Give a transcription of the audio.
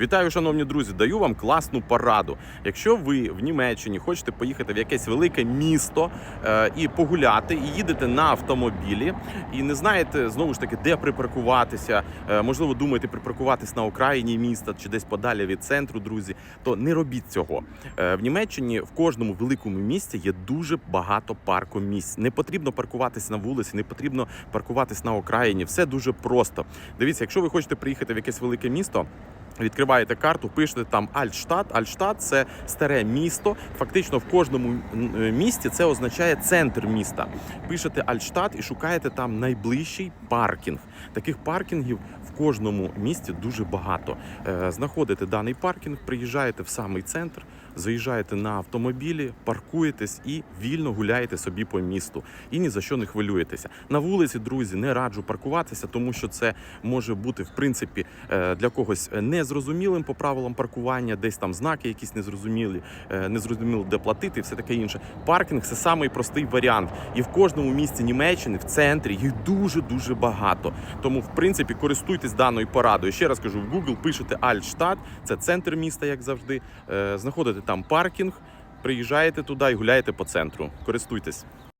Вітаю, шановні друзі! Даю вам класну пораду. Якщо ви в Німеччині хочете поїхати в якесь велике місто е, і погуляти, і їдете на автомобілі, і не знаєте знову ж таки, де припаркуватися, е, можливо, думаєте припаркуватись на окраїні міста чи десь подалі від центру, друзі, то не робіть цього. Е, в Німеччині в кожному великому місті є дуже багато паркомісць. Не потрібно паркуватись на вулиці, не потрібно паркуватись на окраїні. Все дуже просто. Дивіться, якщо ви хочете приїхати в якесь велике місто. Відкриваєте карту, пишете там Альтштадт. Альтштадт – це старе місто. Фактично в кожному е, місті це означає центр міста. Пишете Альтштадт і шукаєте там найближчий паркінг. Таких паркінгів в кожному місті дуже багато. Е, Знаходите даний паркінг, приїжджаєте в самий центр, заїжджаєте на автомобілі, паркуєтесь і вільно гуляєте собі по місту. І ні за що не хвилюєтеся. На вулиці, друзі, не раджу паркуватися, тому що це може бути в принципі е, для когось незрозумілим по правилам паркування, десь там знаки якісь незрозумілі, е, незрозуміло де платити, і все таке інше. Паркінг це самий простий варіант. І в кожному місті Німеччини, в центрі, їх дуже дуже багато. Тому, в принципі, користуйтесь даною порадою. Ще раз кажу, в Google пишете Альтштадт, це центр міста, як завжди. Е, Знаходите там паркінг, приїжджаєте туди і гуляєте по центру. Користуйтесь.